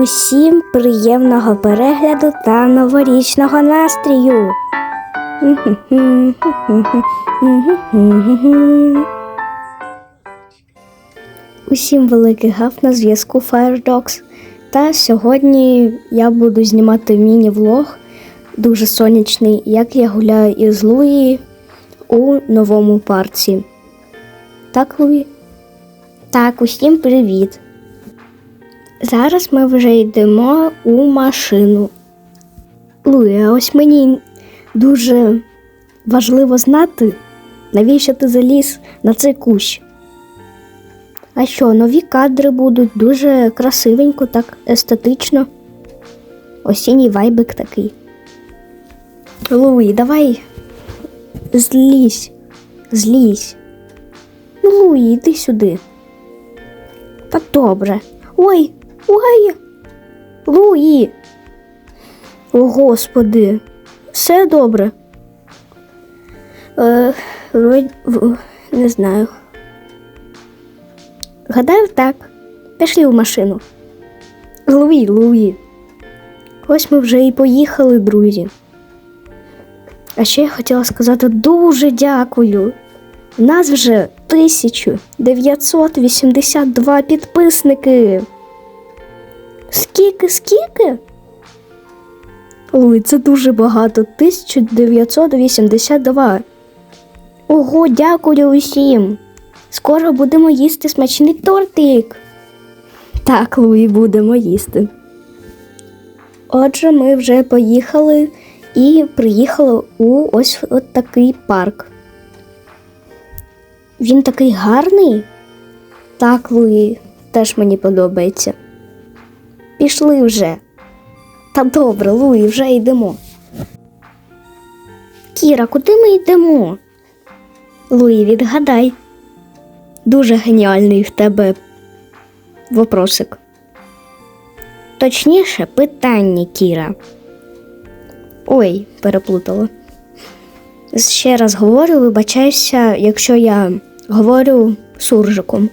Усім приємного перегляду та новорічного настрію. Усім великий гав на зв'язку Firedogs. Та сьогодні я буду знімати міні-влог дуже сонячний, як я гуляю із Луї у новому парці. Так, Луї? Так, усім привіт. Зараз ми вже йдемо у машину. Луї, а ось мені дуже важливо знати, навіщо ти заліз на цей кущ. А що, нові кадри будуть дуже красивенько, так естетично. Осінній вайбик такий. Луї, давай злізь, злізь. Ну, Луї, йди сюди. Та добре. Ой, ой. Луї. О, Господи, все добре. Е, не знаю. Гадаю, так. Пішли в машину. Луї, Луї. Ось ми вже і поїхали, друзі. А ще я хотіла сказати дуже дякую. У нас вже 1982 підписники. Скільки, скільки? Ой, це дуже багато. 1982. Ого, дякую усім. Скоро будемо їсти смачний тортик. Так, Луї, будемо їсти. Отже, ми вже поїхали і приїхали у ось от такий парк. Він такий гарний. Так, Луї, теж мені подобається. Пішли вже. Та добре, Луї, вже йдемо. Кіра, куди ми йдемо? Луї, відгадай. Дуже геніальний в тебе вопросик. Точніше, питання, Кіра. Ой, переплутала. Ще раз говорю, вибачаюся, якщо я говорю суржиком.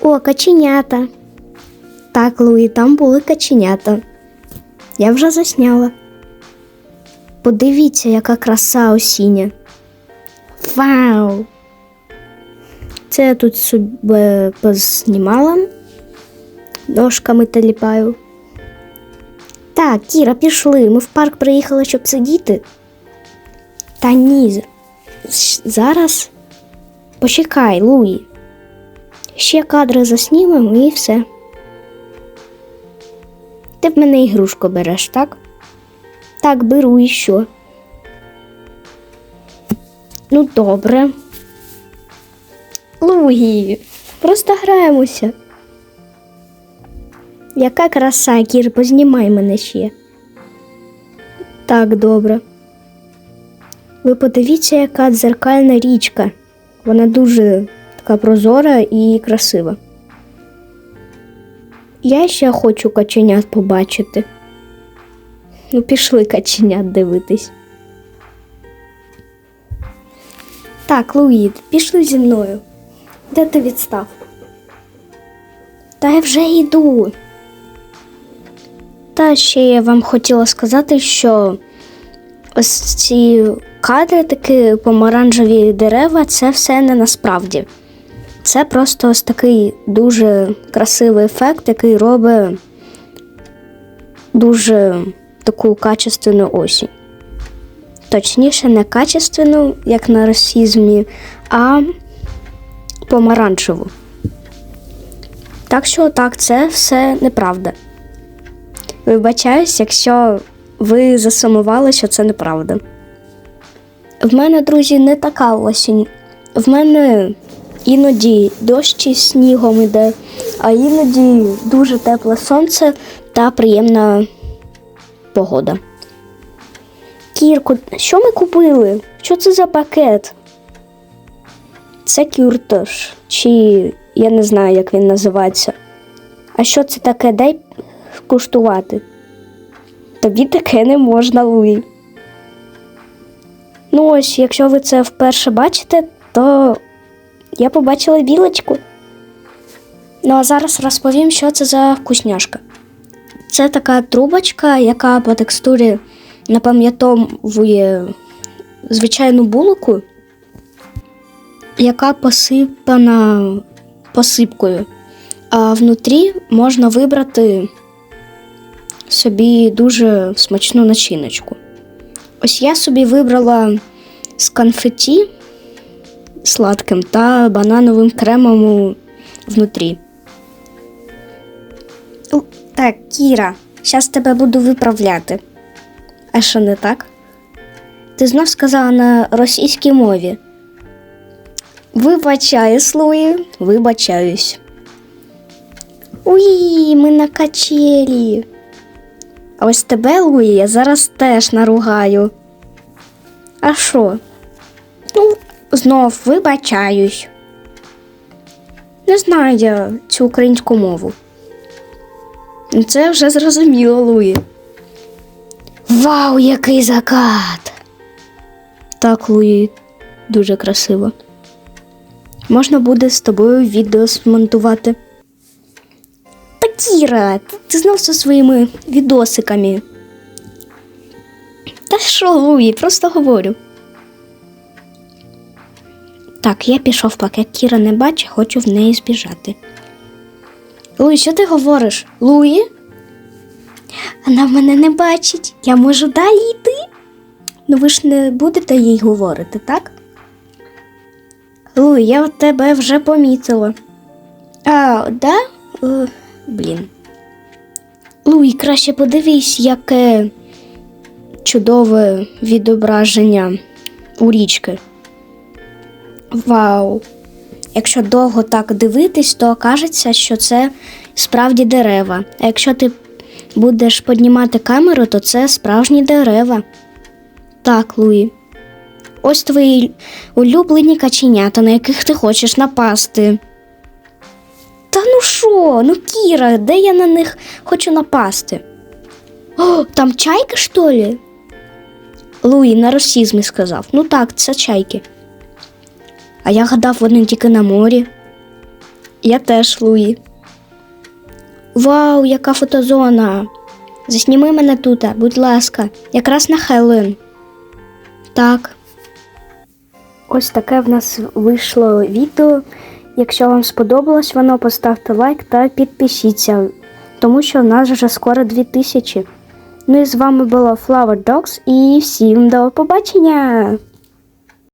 О, каченята. Так, Луї, там були каченята. Я вже засняла. Подивіться, яка краса осіння. Вау! Це я тут собі познімала. Ножками таліпаю. Так, Кіра, пішли. Ми в парк приїхали, щоб сидіти. Та ні. Зараз почекай, Луї. Ще кадри заснімемо і все. Ти в мене ігрушку береш, так? Так, беру і що. Ну, добре. Луї, просто граємося. Яка краса, Кір, познімай мене ще. Так, добре. Ви подивіться, яка дзеркальна річка. Вона дуже така прозора і красива. Я ще хочу каченят побачити. Ну, пішли каченят дивитись. Так, Луїд, пішли зі мною. Де ти відстав? Та я вже йду. Та ще я вам хотіла сказати, що ось ці кадри, такі помаранчеві дерева, це все не насправді. Це просто ось такий дуже красивий ефект, який робить дуже таку качественну осінь. Точніше, не качественну, як на расізмі, а помаранчеву. Так що так, це все неправда. Вибачаюсь, якщо ви засумували, що це неправда. В мене, друзі, не така осінь. В мене іноді дощ із снігом іде, а іноді дуже тепле сонце та приємна погода. Кірку, що ми купили? Що це за пакет? Це кюртош, чи я не знаю, як він називається. А що це таке? Дай куштувати. Тобі таке не можна, Луї. Ну ось, якщо ви це вперше бачите, то я побачила білочку. Ну а зараз розповім, що це за вкусняшка. Це така трубочка, яка по текстурі напам'ятовує звичайну булку, яка посипана посипкою. А внутрі можна вибрати собі дуже смачну начиночку. Ось я собі вибрала з конфеті сладким та банановим кремом внутрі. У, Так, Кіра, зараз тебе буду виправляти. А що не так? Ти знов сказала на російській мові. Вибачаюсь, Луї, вибачаюсь. Уї, ми на качелі. А ось тебе, Луї, я зараз теж наругаю. А що? Ну, знов вибачаюсь. Не знаю я цю українську мову. Це вже зрозуміло, Луї. Вау, який закат! Так, Луї, дуже красиво. Можна буде з тобою відео змонтувати. Кіра, ти, ти знов зі своїми відосиками. Та що, Луї, просто говорю. Так, я пішов, поки Кіра не бачить, хочу в неї збіжати. Луї, що ти говориш? Луї? Вона мене не бачить. Я можу далі йти. Ну ви ж не будете їй говорити, так? Луї, я тебе вже помітила. А, да? Блін. Луї, краще подивись, яке чудове відображення у річки. Вау! Якщо довго так дивитись, то кажеться, що це справді дерева. А якщо ти будеш піднімати камеру, то це справжні дерева. Так, Луї. Ось твої улюблені каченята, на яких ти хочеш напасти. Що? Ну, Кіра, де я на них хочу напасти? О, там чайки, що ли? Луї на росізмі сказав. Ну так, це чайки. А я гадав, вони тільки на морі. Я теж, Луї. Вау, яка фотозона! Засніми мене тут, будь ласка, якраз на Хеллоуін. Так. Ось таке в нас вийшло відео. Якщо вам сподобалось воно, поставте лайк та підпишіться, тому що в нас вже скоро 2000. Ну і з вами була Flower Dogs і всім до побачення!